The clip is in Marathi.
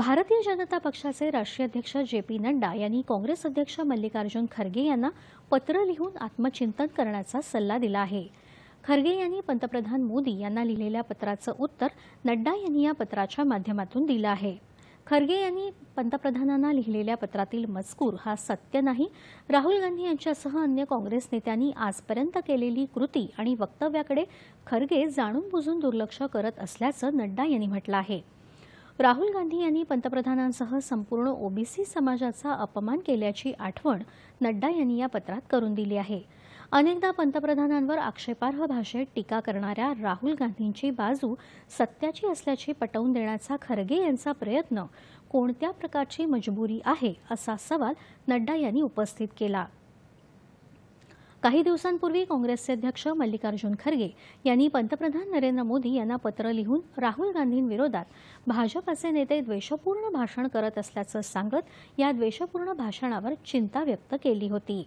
भारतीय जनता पक्षाचे राष्ट्रीय अध्यक्ष जे पी नड्डा यांनी काँग्रेस अध्यक्ष मल्लिकार्जुन खरगे यांना पत्र लिहून आत्मचिंतन करण्याचा सल्ला दिला आहे. खरगे यांनी पंतप्रधान मोदी यांना लिहिलेल्या पत्राचं उत्तर नड्डा यांनी या पत्राच्या माध्यमातून दिलं आहे. खरगे यांनी पंतप्रधानांना लिहिलेल्या पत्रातील मजकूर हा सत्य नाही. राहुल गांधी यांच्यासह अन्य काँग्रेस नेत्यांनी आजपर्यंत केलेली कृती आणि वक्तव्याकडे खरगे जाणून बुजून दुर्लक्ष करत असल्याचं नड्डा यांनी म्हटलं आहे. राहुल गांधी यांनी पंतप्रधानांसह संपूर्ण ओबीसी समाजाचा अपमान केल्याची आठवण नड्डा यांनी या पत्रात करून दिली आहे. अनेकदा पंतप्रधानांवर आक्षेपार्ह भाषेत टीका करणाऱ्या राहुल गांधींची बाजू सत्याची असल्याची पटवून देण्याचा खरगे यांचा प्रयत्न कोणत्या प्रकारची मजबुरी आहे असा सवाल नड्डा यांनी उपस्थित केला. काही दिवसांपूर्वी काँग्रेसचे अध्यक्ष मल्लिकार्जुन खरगे यांनी पंतप्रधान नरेंद्र मोदी यांना पत्र लिहून राहुल गांधींविरोधात भाजपाचे नेते द्वेषपूर्ण भाषण करत असल्याचं सांगत या द्वेषपूर्ण भाषणावर चिंता व्यक्त केली होती.